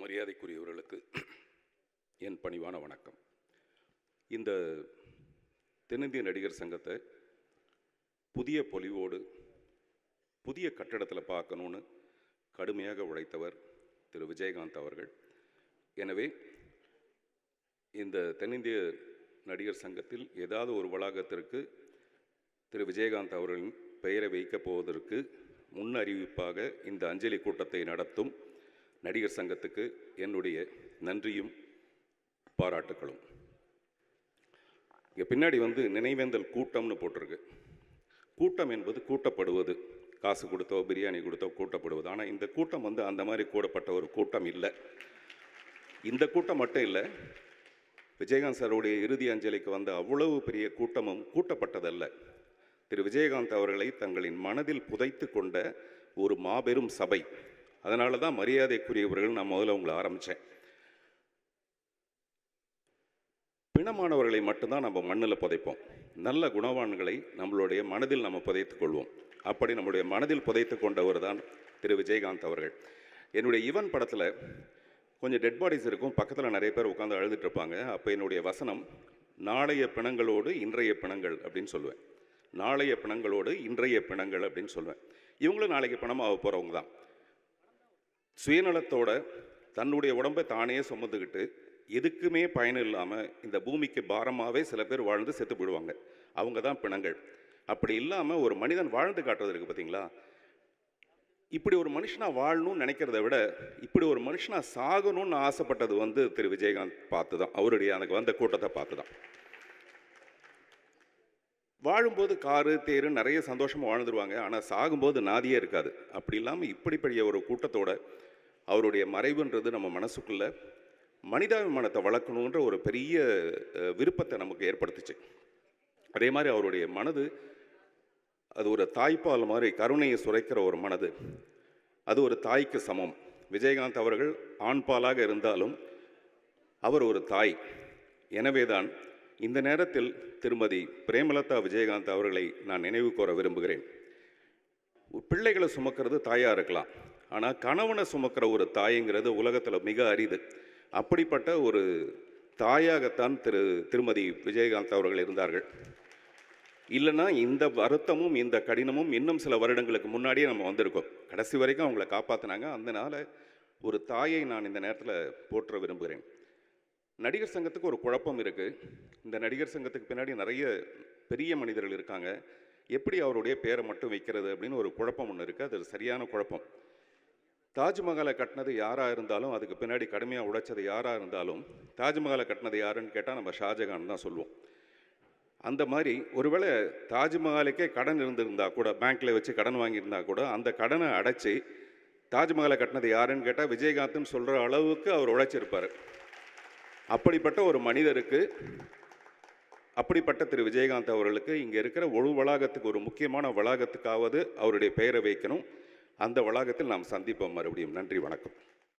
மரியாதைக்குரியவர்களுக்கு என் பணிவான வணக்கம். இந்த தென்னிந்திய நடிகர் சங்கத்தை புதிய பொலிவோடு புதிய கட்டடத்தில் பார்க்கணுன்னு கடுமையாக உழைத்தவர் திரு. விஜயகாந்த் அவர்கள். எனவே இந்த தென்னிந்திய நடிகர் சங்கத்தில் ஏதாவது ஒரு வளாகத்திற்கு திரு. விஜயகாந்த் அவர்களின் பெயரை வைக்கப் போவதற்கு முன்னறிவிப்பாக இந்த அஞ்சலி கூட்டத்தை நடத்தும் நடிகர் சங்கத்துக்கு என்னுடைய நன்றியும் பாராட்டுக்களும். இங்கே பின்னாடி வந்து நினைவேந்தல் கூட்டம்னு போட்டிருக்கு. கூட்டம் என்பது கூட்டப்படுவது. காசு கொடுத்தோ பிரியாணி கொடுத்தோ கூட்டப்படுவது. ஆனால் இந்த கூட்டம் வந்து அந்த மாதிரி கூடப்பட்ட ஒரு கூட்டம் இல்லை. இந்த கூட்டம் மட்டும் இல்லை விஜயகாந்த் சாருடைய இறுதி அஞ்சலிக்கு வந்த அவ்வளவு பெரிய கூட்டமும் கூட்டப்பட்டதல்ல. திரு. விஜயகாந்த் அவர்களை தங்களின் மனதில் புதைத்து கொண்ட ஒரு மாபெரும் சபை. அதனால தான் மரியாதைக்குரியவர்கள் நான் முதல்ல உங்களை ஆரம்பித்தேன் பிணமானவர்களை மட்டும்தான் நம்ம மண்ணில் புதைப்போம். நல்ல குணவான்களை நம்மளுடைய மனதில் நம்ம புதைத்துக் கொள்வோம். அப்படி நம்முடைய மனதில் புதைத்து கொண்டவர் தான் திரு விஜயகாந்த் அவர்கள். என்னுடைய ஈவன் படத்தில் கொஞ்சம் டெட் பாடிஸ் இருக்கும். பக்கத்தில் நிறைய பேர் உட்காந்து அழுதுட்டு இருப்பாங்க. அப்போ என்னுடைய வசனம் நாளைய பிணங்களோடு இன்றைய பிணங்கள் அப்படின்னு சொல்லுவேன். நாளைய பிணங்களோடு இன்றைய பிணங்கள் அப்படின்னு சொல்லுவேன். இவங்களும் நாளைக்கு பிணமாக போகிறவங்க தான். சுயநலத்தோட தன்னுடைய உடம்பை தானே சுமந்துக்கிட்டு எதுக்குமே பயன் இல்லாமல் இந்த பூமிக்கு பாரமாகவே சில பேர் வாழ்ந்து செத்து போயிடுவாங்க. அவங்க தான் பிணங்கள். அப்படி இல்லாமல் ஒரு மனிதன் வாழ்ந்து காட்டுறது இருக்குது பார்த்தீங்களா இப்படி ஒரு மனுஷனாக வாழணும்னு நினைக்கிறத விட இப்படி ஒரு மனுஷனாக சாகணும்னு ஆசைப்பட்டது வந்து திரு. விஜயகாந்த் பார்த்து தான் அவருடைய எனக்கு வந்த கூட்டத்தை பார்த்து தான் வாழும்போது காரு தேரு நிறைய சந்தோஷமாக வாழ்ந்துருவாங்க. ஆனால் சாகும்போது நாதியே இருக்காது. அப்படி இல்லாமல் இப்படிப்படிய ஒரு கூட்டத்தோட அவருடைய மறைவுன்றது நம்ம மனசுக்குள்ள மனிதாபிமானத்தை வளர்க்கணுன்ற ஒரு பெரிய விருப்பத்தை நமக்கு ஏற்படுத்துச்சு. அதே மாதிரி அவருடைய மனது அது ஒரு தாய்ப்பால் மாதிரி கருணையை சுரைக்கிற ஒரு மனது. அது ஒரு தாய்க்கு சமம். விஜயகாந்த் அவர்கள் ஆண்பாலாக இருந்தாலும் அவர் ஒரு தாய். எனவேதான் இந்த நேரத்தில் திருமதி பிரேமலதா விஜயகாந்த் அவர்களை நான் நினைவு கூற விரும்புகிறேன். பிள்ளைகளை சுமக்கிறது தாயாக இருக்கலாம். ஆனால் கணவனை சுமக்கிற ஒரு தாய்ங்கிறது உலகத்தில் மிக அரிது. அப்படிப்பட்ட ஒரு தாயாகத்தான் திரு திருமதி விஜயகாந்த் அவர்கள் இருந்தார்கள். இல்லைன்னா இந்த வருத்தமும் இந்த கடினமும் இன்னும் சில வருடங்களுக்கு முன்னாடியே நம்ம வந்திருக்கோம். கடைசி வரைக்கும் அவங்கள காப்பாற்றினாங்க அதனால் ஒரு தாயை நான் இந்த நேரத்தில் போற்ற விரும்புகிறேன். நடிகர் சங்கத்துக்கு ஒரு குழப்பம் இருக்குது இந்த நடிகர் சங்கத்துக்கு பின்னாடி நிறைய பெரிய மனிதர்கள் இருக்காங்க. எப்படி அவருடைய பேரை மட்டும் வைக்கிறது அப்படின்னு ஒரு குழப்பம் ஒன்று இருக்குது அது சரியான குழப்பம். தாஜ்மஹாலை கட்டினது யாராக இருந்தாலும் அதுக்கு பின்னாடி கடுமையாக உழைச்சது யாராக இருந்தாலும் தாஜ்மஹாலை கட்டினது யாருன்னு கேட்டால் நம்ம ஷாஜகான் தான் சொல்லுவோம். அந்த மாதிரி ஒருவேளை தாஜ்மஹாலுக்கே கடன் இருந்திருந்தா கூட பேங்க்கில் வச்சு கடன் வாங்கியிருந்தா கூட அந்த கடனை அடைச்சி தாஜ்மஹாலை கட்டினது யாருன்னு கேட்டால் விஜயகாந்த்னு சொல்கிற அளவுக்கு அவர் உழைச்சிருப்பார். அப்படிப்பட்ட ஒரு மனிதருக்கு அப்படிப்பட்ட திரு விஜயகாந்த் அவர்களுக்கு இங்கே இருக்கிற ஒரு வளாகத்துக்கு ஒரு முக்கியமான வளாகத்துக்காவது அவருடைய பெயரை வைக்கணும். அந்த வளாகத்தில் நாம் சந்திப்போம் மறுபடியும். நன்றி வணக்கம்.